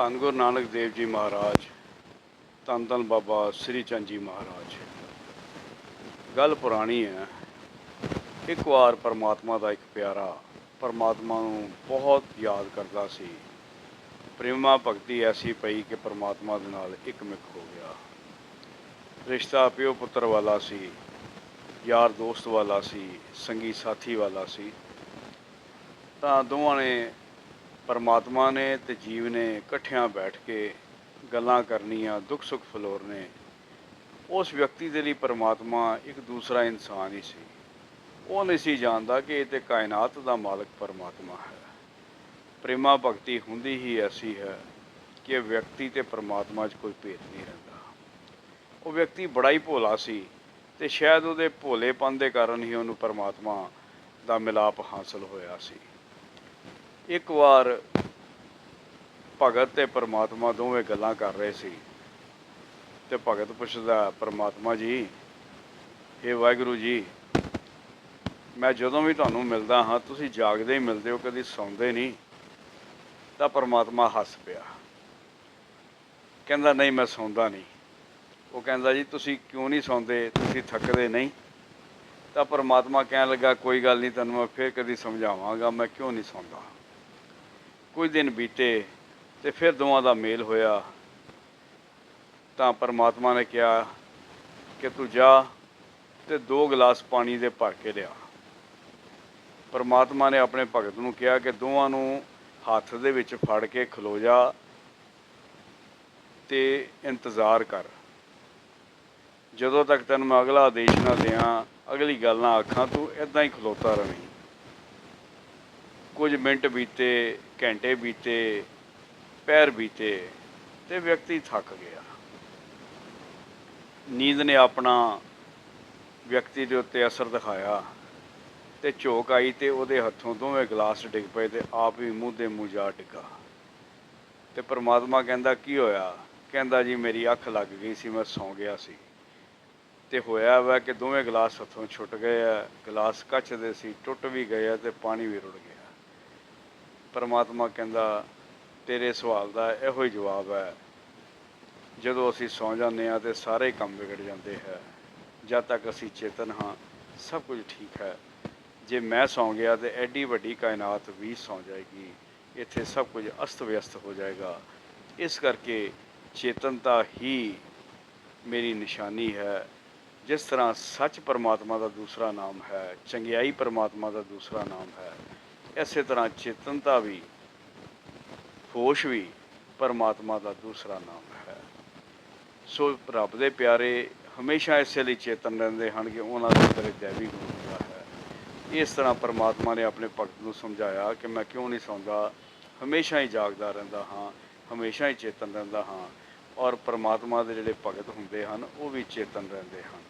ਧੰਨ ਗੁਰੂ ਨਾਨਕ ਦੇਵ ਜੀ ਮਹਾਰਾਜ, ਧੰਨ ਧੰਨ ਬਾਬਾ ਸ੍ਰੀ ਚੰਦ ਜੀ ਮਹਾਰਾਜ। ਗੱਲ ਪੁਰਾਣੀ ਹੈ, ਇੱਕ ਵਾਰ ਪਰਮਾਤਮਾ ਦਾ ਇੱਕ ਪਿਆਰਾ ਪਰਮਾਤਮਾ ਨੂੰ ਬਹੁਤ ਯਾਦ ਕਰਦਾ ਸੀ। ਪ੍ਰੇਮਾ ਭਗਤੀ ਐਸੀ ਪਈ ਕਿ ਪਰਮਾਤਮਾ ਦੇ ਨਾਲ ਇੱਕਮਿਕ ਹੋ ਗਿਆ। ਰਿਸ਼ਤਾ ਪਿਓ ਪੁੱਤਰ ਵਾਲਾ ਸੀ, ਯਾਰ ਦੋਸਤ ਵਾਲਾ ਸੀ, ਸੰਗੀ ਸਾਥੀ ਵਾਲਾ ਸੀ। ਤਾਂ ਦੋਵਾਂ ਨੇ ਪਰਮਾਤਮਾ ਨੇ ਤੇ ਜੀਵ ਨੇ ਇਕੱਠਿਆਂ ਬੈਠ ਕੇ ਗੱਲਾਂ ਕਰਨੀਆਂ, ਦੁੱਖ ਸੁੱਖ ਫਲੋਰਨੇ, ਉਸ ਵਿਅਕਤੀ ਦੇ ਲਈ ਪਰਮਾਤਮਾ ਇੱਕ ਦੂਸਰਾ ਇਨਸਾਨ ਹੀ ਸੀ। ਉਹ ਨਹੀਂ ਸੀ ਜਾਣਦਾ ਕਿ ਇਹ ਤੇ ਕਾਇਨਾਤ ਦਾ ਮਾਲਕ ਪਰਮਾਤਮਾ ਹੈ। ਪ੍ਰੇਮਾ ਭਗਤੀ ਹੁੰਦੀ ਹੀ ਐਸੀ ਹੈ ਕਿ ਵਿਅਕਤੀ ਤੇ ਪਰਮਾਤਮਾ 'ਚ ਕੋਈ ਭੇਦ ਨਹੀਂ ਰਹਿੰਦਾ। ਉਹ ਵਿਅਕਤੀ ਬੜਾ ਹੀ ਭੋਲਾ ਸੀ ਤੇ ਸ਼ਾਇਦ ਉਹਦੇ ਭੋਲੇਪਨ ਦੇ ਕਾਰਨ ਹੀ ਉਹਨੂੰ ਪਰਮਾਤਮਾ ਦਾ ਮਿਲਾਪ ਹਾਸਲ ਹੋਇਆ ਸੀ। ਇੱਕ ਵਾਰ ਭਗਤ ਤੇ ਪਰਮਾਤਮਾ ਦੋਵੇਂ ਗੱਲਾਂ ਕਰ ਰਹੇ ਸੀ ਤੇ ਭਗਤ ਪੁੱਛਦਾ, ਪਰਮਾਤਮਾ ਜੀ ਇਹ ਵਾਹਿਗੁਰੂ ਜੀ, ਮੈਂ ਜਦੋਂ ਵੀ ਤੁਹਾਨੂੰ ਮਿਲਦਾ ਹਾਂ, ਤੁਸੀਂ ਜਾਗਦੇ ਹੀ ਮਿਲਦੇ ਹੋ, ਕਦੀ ਸੌਂਦੇ ਨਹੀਂ। ਤਾਂ ਪਰਮਾਤਮਾ ਹੱਸ ਪਿਆ। ਕਹਿੰਦਾ, ਨਹੀਂ, ਮੈਂ ਸੌਂਦਾ ਨਹੀਂ। ਉਹ ਕਹਿੰਦਾ, ਜੀ, ਤੁਸੀਂ ਕਿਉਂ ਨਹੀਂ ਸੌਂਦੇ? ਤੁਸੀਂ ਥੱਕਦੇ ਨਹੀਂ? ਤਾਂ ਪਰਮਾਤਮਾ ਕਹਿਣ ਲੱਗਾ, ਕੋਈ ਗੱਲ ਨਹੀਂ, ਤੈਨੂੰ ਮੈਂ ਫਿਰ ਕਦੀ ਸਮਝਾਵਾਂਗਾ, ਮੈਂ ਕਿਉਂ ਨਹੀਂ ਸੌਂਦਾ? ਕੁਝ ਦਿਨ ਬੀਤੇ ਤੇ ਫਿਰ ਦੋਵਾਂ ਦਾ ਮੇਲ ਹੋਇਆ। ਤਾਂ ਪਰਮਾਤਮਾ ਨੇ ਕਿਹਾ ਕਿ ਤੂੰ ਜਾ ਤੇ ਦੋ ਗਲਾਸ ਪਾਣੀ ਦੇ ਭਰ ਕੇ ਲਿਆ। ਪਰਮਾਤਮਾ ਨੇ ਆਪਣੇ ਭਗਤ ਨੂੰ ਕਿਹਾ ਕਿ ਦੋਵਾਂ ਨੂੰ ਹੱਥ ਦੇ ਵਿੱਚ ਫੜ ਕੇ ਖਲੋ ਜਾ ਤੇ ਇੰਤਜ਼ਾਰ ਕਰ। ਜਦੋਂ ਤੱਕ ਤੈਨੂੰ ਮੈਂ ਅਗਲਾ ਆਦੇਸ਼ ਨਾ ਦਿਆਂ, ਅਗਲੀ ਗੱਲ ਨਾ ਆਖਾਂ, ਤੂੰ ਇਦਾਂ ਹੀ ਖਲੋਤਾ ਰਵੇਂ। ਕੁਝ ਮਿੰਟ ਬੀਤੇ, ਘੰਟੇ ਬੀਤੇ, ਪੈਰ ਬੀਤੇ ਤੇ ਵਿਅਕਤੀ ਥੱਕ ਗਿਆ। ਨੀਂਦ ਨੇ ਆਪਣਾ ਵਿਅਕਤੀ ਦੇ ਉੱਤੇ ਅਸਰ ਦਿਖਾਇਆ ਤੇ ਝੋਕ ਆਈ ਤੇ ਉਹਦੇ ਹੱਥੋਂ ਦੋਵੇਂ ਗਲਾਸ ਡਿੱਗ ਪਏ ਤੇ ਆਪ ਵੀ ਮੂੰਹ ਦੇ ਮੂੰਹ ਜਾ ਡਿੱਗਾ। ਤੇ ਪ੍ਰਮਾਤਮਾ ਕਹਿੰਦਾ, ਕੀ ਹੋਇਆ? ਕਹਿੰਦਾ, ਜੀ, ਮੇਰੀ ਅੱਖ ਲੱਗ ਗਈ ਸੀ, ਮੈਂ ਸੌਂ ਗਿਆ ਸੀ। ਤੇ ਹੋਇਆ ਵਾ ਕਿ ਦੋਵੇਂ ਗਲਾਸ ਹੱਥੋਂ ਛੁੱਟ ਗਏ ਆ, ਗਲਾਸ ਕੱਚ ਦੇ ਸੀ, ਟੁੱਟ ਵੀ ਗਏ ਆ ਤੇ ਪਾਣੀ ਵੀ ਰੁੜ ਗਿਆ। ਪਰਮਾਤਮਾ ਕਹਿੰਦਾ, ਤੇਰੇ ਸਵਾਲ ਦਾ ਇਹੋ ਹੀ ਜਵਾਬ ਹੈ। ਜਦੋਂ ਅਸੀਂ ਸੌਂ ਜਾਂਦੇ ਹਾਂ ਤੇ ਸਾਰੇ ਕੰਮ ਵਿਗੜ ਜਾਂਦੇ ਹੈ। ਜਦ ਤੱਕ ਅਸੀਂ ਚੇਤਨ ਹਾਂ, ਸਭ ਕੁਝ ਠੀਕ ਹੈ। ਜੇ ਮੈਂ ਸੌਂ ਗਿਆ ਤੇ ਐਡੀ ਵੱਡੀ ਕਾਇਨਾਤ ਵੀ ਸੌਂ ਜਾਏਗੀ। ਇੱਥੇ ਸਭ ਕੁਝ ਅਸਤ ਵਿਅਸਤ ਹੋ ਜਾਏਗਾ। ਇਸ ਕਰਕੇ ਚੇਤਨਤਾ ਹੀ ਮੇਰੀ ਨਿਸ਼ਾਨੀ ਹੈ। ਜਿਸ ਤਰ੍ਹਾਂ ਸੱਚ ਪਰਮਾਤਮਾ ਦਾ ਦੂਸਰਾ ਨਾਮ ਹੈ, ਚੰਗਿਆਈ ਪਰਮਾਤਮਾ ਦਾ ਦੂਸਰਾ ਨਾਮ ਹੈ ਇਸੇ ਤਰ੍ਹਾਂ ਚੇਤਨਤਾ ਵੀ, ਹੋਸ਼ ਵੀ ਪਰਮਾਤਮਾ ਦਾ ਦੂਸਰਾ ਨਾਮ ਹੈ। ਸੋ ਰੱਬ ਦੇ ਪਿਆਰੇ ਹਮੇਸ਼ਾ ਇਸੇ ਲਈ ਚੇਤਨ ਰਹਿੰਦੇ ਹਨ ਕਿ ਉਹਨਾਂ ਦੇ ਅੰਦਰ ਦੇਵੀ ਗੁਣ ਹੁੰਦਾ ਹੈ। ਇਸ ਤਰ੍ਹਾਂ ਪਰਮਾਤਮਾ ਨੇ ਆਪਣੇ ਭਗਤ ਨੂੰ ਸਮਝਾਇਆ ਕਿ ਮੈਂ ਕਿਉਂ ਨਹੀਂ ਸੌਂਦਾ? ਹਮੇਸ਼ਾ ਹੀ ਜਾਗਦਾ ਰਹਿੰਦਾ ਹਾਂ, ਹਮੇਸ਼ਾ ਹੀ ਚੇਤਨ ਰਹਿੰਦਾ ਹਾਂ ਔਰ ਪਰਮਾਤਮਾ ਦੇ ਜਿਹੜੇ ਭਗਤ ਹੁੰਦੇ ਹਨ, ਉਹ ਵੀ ਚੇਤਨ ਰਹਿੰਦੇ ਹਨ।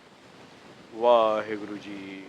ਵਾਹਿਗੁਰੂ ਜੀ